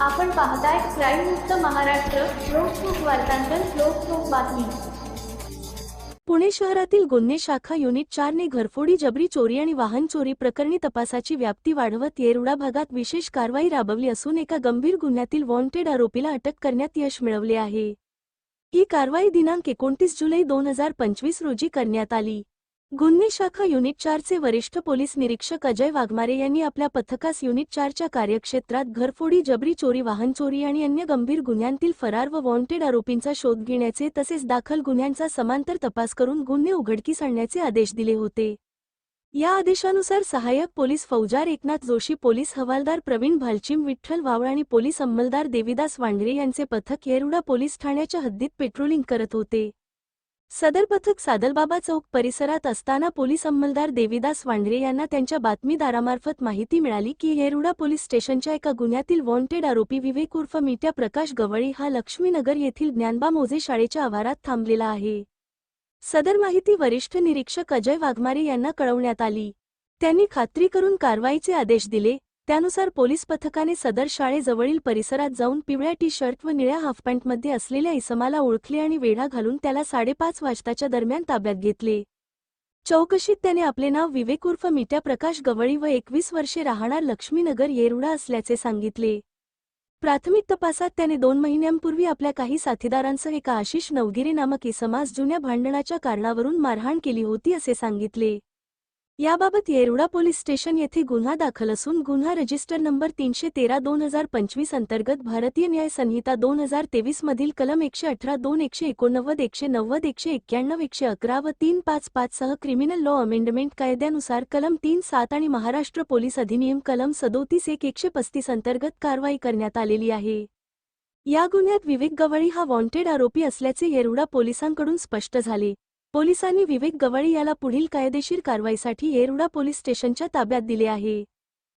आपण पाहताय क्राईम मुक्त महाराष्ट्र लोकसुख वार्तांकन लोकसुख बातमी. पुणे शहरातील गुन्हे शाखा युनिट चारने घरफोडी जबरी चोरी आणि वाहन चोरी प्रकरणी तपासाची व्याप्ती वाढवत येरुडा भागात विशेष कारवाई राबवली असून एका गंभीर गुन्ह्यातील वॉन्टेड आरोपीला अटक करण्यात यश मिळवले आहे. ही कारवाई दिनांक एकोणतीस जुलै दोन हजार पंचवीस रोजी करण्यात आली. गुन्हे शाखा युनिट चारचे वरिष्ठ पोलीस निरीक्षक अजय वाघमारे यांनी आपल्या पथकास युनिट चारच्या कार्यक्षेत्रात घरफोडी जबरी चोरी वाहन चोरी आणि अन्य गंभीर गुन्ह्यांतील फरार व वॉन्टेड आरोपींचा शोध घेण्याचे तसेच दाखल गुन्ह्यांचा समांतर तपास करून गुन्हे उघडकीस आणण्याचे आदेश दिले होते. या आदेशानुसार सहाय्यक पोलीस फौजार एकनाथ जोशी पोलीस हवालदार प्रवीण भालचिम विठ्ठल वावळ आणि पोलीस अंमलदार देविदास वांढरे यांचे पथक येरुडा पोलीस ठाण्याच्या हद्दीत पेट्रोलिंग करत होते. सदर पथक सादलबाबा चौक परिसरात असताना पोलीस अंमलदार देविदास वांढरे यांना त्यांच्या बातमीदारामार्फत माहिती मिळाली की येरुडा पोलीस स्टेशनच्या एका गुन्ह्यातील वॉन्टेड आरोपी विवेक उर्फ मिट्या प्रकाश गवळी हा लक्ष्मीनगर येथील ज्ञानबा मोजे शाळेच्या आवारात थांबलेला आहे. सदर माहिती वरिष्ठ निरीक्षक अजय वाघमारे यांना कळवण्यात आली. त्यांनी खात्री करून कारवाईचे आदेश दिले. त्यानुसार पोलीस पथकाने सदर शाळेजवळील परिसरात जाऊन पिवळ्या टी शर्ट व निळ्या हाफपॅन्टमध्ये असलेल्या इसमाला ओळखले आणि वेढा घालून त्याला साडेपाच वाजताच्या दरम्यान ताब्यात घेतले. चौकशीत त्याने आपले नाव विवेक उर्फ मिट्या प्रकाश गवळी व एकवीस वर्षे राहणार लक्ष्मीनगर येरुडा असल्याचे सांगितले. प्राथमिक तपासात त्याने दोन महिन्यांपूर्वी आपल्या काही साथीदारांसह एका आशिष नवगिरे नामक इसमास जुन्या भांडणाच्या कारणावरून मारहाण केली होती असे सांगितले. याबाबत येरुडा पोलीस स्टेशन येथे गुन्हा दाखल असून गुन्हा रजिस्टर नंबर तीनशे तेरा दोन हजार पंचवीस अंतर्गत भारतीय न्याय संहिता दोन हजार तेवीस मधील कलम एकशे अठरा दोन एकशे एकोणनव्वद एकशे नव्वद एकशे एक्क्याण्णव एकशे अकरा व तीन पाच पाच सह क्रिमिनल लॉ अमेंडमेंट कायद्यानुसार कलम तीन सात आणि महाराष्ट्र पोलीस अधिनियम कलम सदोतीस एक एकशे पस्तीस अंतर्गत कारवाई करण्यात आलेली आहे. या गुन्ह्यात विवेक गवळी हा वॉन्टेड आरोपी असल्याचे येरुडा पोलिसांकडून स्पष्ट झाले. पोलिसांनी विवेक गवळी याला पुढील कायदेशीर कारवाईसाठी येरुडा पोलीस स्टेशनच्या ताब्यात दिले आहे.